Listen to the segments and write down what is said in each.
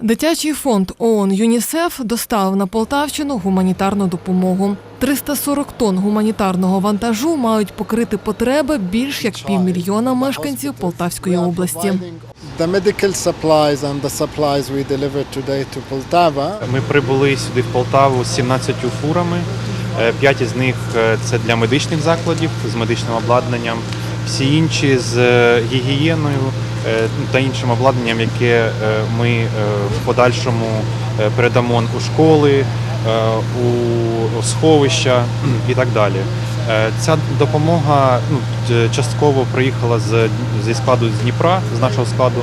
Дитячий фонд ООН ЮНІСЕФ доставив на Полтавщину гуманітарну допомогу. 340 тонн гуманітарного вантажу мають покрити потреби більш як півмільйона мешканців Полтавської області. Ми прибули сюди в Полтаву з 17 фурами. Е, П'ять із них е, це для медичних закладів з медичним обладнанням, всі інші з е, гігієною та іншим обладнанням, яке е, ми е, в подальшому е, передамо у школи, е, у сховища і так далі. Е, Ця допомога ну, частково приїхала з, зі складу з Дніпра, з нашого складу,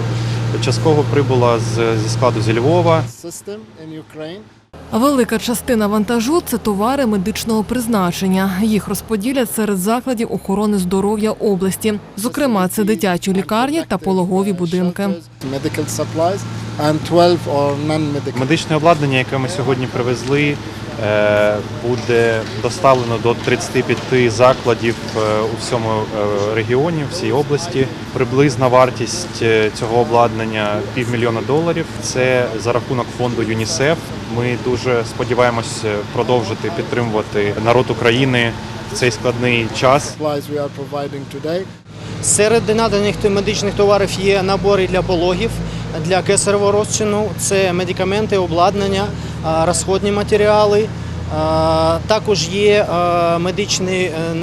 частково прибула з, зі складу зі Львова. Велика частина вантажу це товари медичного призначення. Їх розподілять серед закладів охорони здоров'я області. Зокрема, це дитячі лікарні та пологові будинки. And 12 or non-medical. Медичне обладнання, яке ми сьогодні привезли, е, буде доставлено до 35 закладів е, у всьому е, регіоні, всій області. Приблизна вартість цього обладнання півмільйона доларів. Це за рахунок фонду ЮНІСЕФ. Ми дуже сподіваємось продовжити підтримувати народ України в цей складний час. Серед наданих медичних товарів є набори для пологів, для кесаревого розчину, це медикаменти, обладнання, розходні матеріали. Також є медичні, е,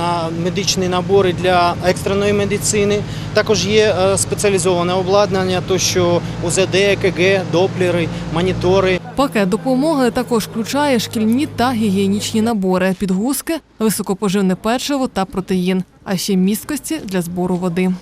медичні набори для екстреної медицини. Також є е, спеціалізоване обладнання, то що УЗД, ЕКГ, доплери, монітори. Пакет допомоги також включає шкільні та гігієнічні набори, підгузки, високопоживне печиво та протеїн, а ще місткості для збору води.